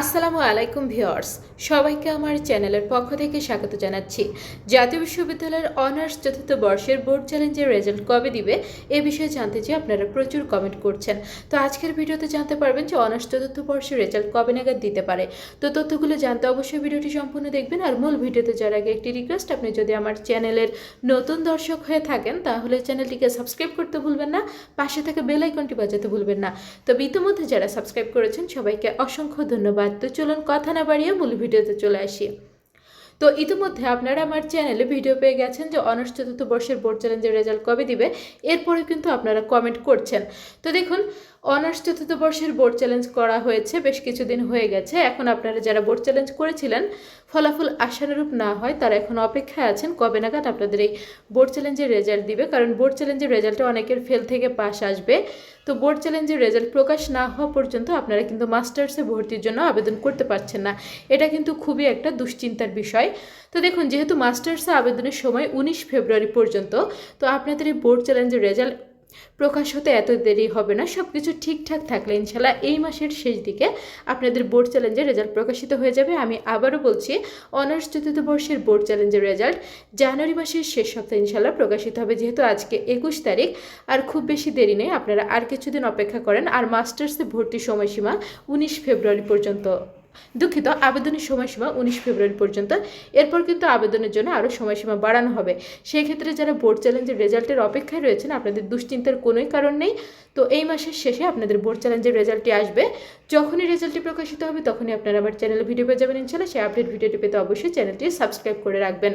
আসসালামু আলাইকুম ভিওয়ার্স সবাইকে আমার চ্যানেলের পক্ষ থেকে স্বাগত জানাচ্ছি। জাতীয় বিশ্ববিদ্যালয়ের অনার্স চতুর্থ বর্ষের বোর্ড চ্যালেঞ্জের রেজাল্ট কবে দিবে, এ বিষয়ে জানতে চেয়ে আপনারা প্রচুর কমেন্ট করছেন। তো আজকের ভিডিওতে জানতে পারবেন যে অনার্স চতুর্থ বর্ষের রেজাল্ট কবে নাগাদ দিতে পারে। তো তথ্যগুলো জানতে অবশ্যই ভিডিওটি সম্পূর্ণ দেখবেন আর মূল ভিডিওতে যাওয়ার আগে একটি রিকোয়েস্ট আপনি যদি আমার চ্যানেলের নতুন দর্শক হয়ে থাকেন, তাহলে চ্যানেলটিকে সাবস্ক্রাইব করতে ভুলবেন না, পাশে থাকা বেল আইকনটি বাজাতে ভুলবেন না। তবে ইতিমধ্যে যারা সাবস্ক্রাইব করেছেন, সবাইকে অসংখ্য ধন্যবাদ। তো চলুন কথা না বাড়িয়ে মূল ভিডিওতে চলে আসি। তো ইতিমধ্যে আপনারা আমার চ্যানেলে ভিডিও পেয়ে গেছেন যে অনার্স চতুর্থ বর্ষের বোর্ড চ্যালেঞ্জের রেজাল্ট কবে দিবে? এরপরে কিন্তু আপনারা কমেন্ট করছেন। তো দেখুন অনার্স চতুর্থ বর্ষের বোর্ড চ্যালেঞ্জ করা হয়েছে, বেশ কিছুদিন হয়ে গেছে। এখন আপনারা যারা বোর্ড চ্যালেঞ্জ করেছিলেন, ফলাফল আশানুরূপ না হয়, তারা এখন অপেক্ষায় আছেন। কবে নাগাদ আপনাদের এই বোর্ড চ্যালেঞ্জের রেজাল্ট দিবে? কারণ বোর্ড চ্যালেঞ্জের রেজাল্টে অনেকের ফেল থেকে পাস আসবে। তো বোর্ড চ্যালেঞ্জের রেজাল্ট প্রকাশ না হওয়া পর্যন্ত আপনারা কিন্তু মাস্টার্সে ভর্তির জন্য আবেদন করতে পারছেন না। এটা কিন্তু খুবই একটা দুশ্চিন্তার বিষয়। তো দেখুন, যেহেতু মাস্টার্সে আবেদনের সময় উনিশ ফেব্রুয়ারি পর্যন্ত, তো আপনাদের এই বোর্ড চ্যালেঞ্জের রেজাল্ট প্রকাশ হতে এত দেরি হবে না সব কিছু ঠিকঠাক থাকলে ইনশাল্লাহ এই মাসের শেষ দিকে আপনাদের বোর্ড চ্যালেঞ্জের রেজাল্ট প্রকাশিত হয়ে যাবে। আমি আবারও বলছি অনার্স চতুর্থ বর্ষের বোর্ড চ্যালেঞ্জের রেজাল্ট জানুয়ারি মাসের শেষ সপ্তাহে ইনশাল্লাহ প্রকাশিত হবে, যেহেতু আজকে একুশ তারিখ। আর খুব বেশি দেরি নেই, আপনারা আর কিছুদিন অপেক্ষা করেন, আর মাস্টার্সে ভর্তির সময়সীমা উনিশ ফেব্রুয়ারি পর্যন্ত। দুঃখিত, আবেদনের সময়সীমা উনিশ ফেব্রুয়ারি পর্যন্ত। এরপর কিন্তু আবেদনের জন্য আরও সময়সীমা বাড়ানো হবে। সেই ক্ষেত্রে যারা বোর্ড চ্যালেঞ্জের রেজাল্টের অপেক্ষায় রয়েছেন, আপনাদের দুশ্চিন্তার কোনোই কারণ নেই। তো এই মাসের শেষে আপনাদের বোর্ড চ্যালেঞ্জের রেজাল্টটি আসবে। যখনই রেজাল্টটি প্রকাশিত হবে, তখনই আপনারা আমার চ্যানেলে ভিডিও পেয়ে যাবেন ইনশাল্লাহ সেই আপডেট ভিডিওটি পেতে অবশ্যই চ্যানেলটি সাবস্ক্রাইব করে রাখবেন।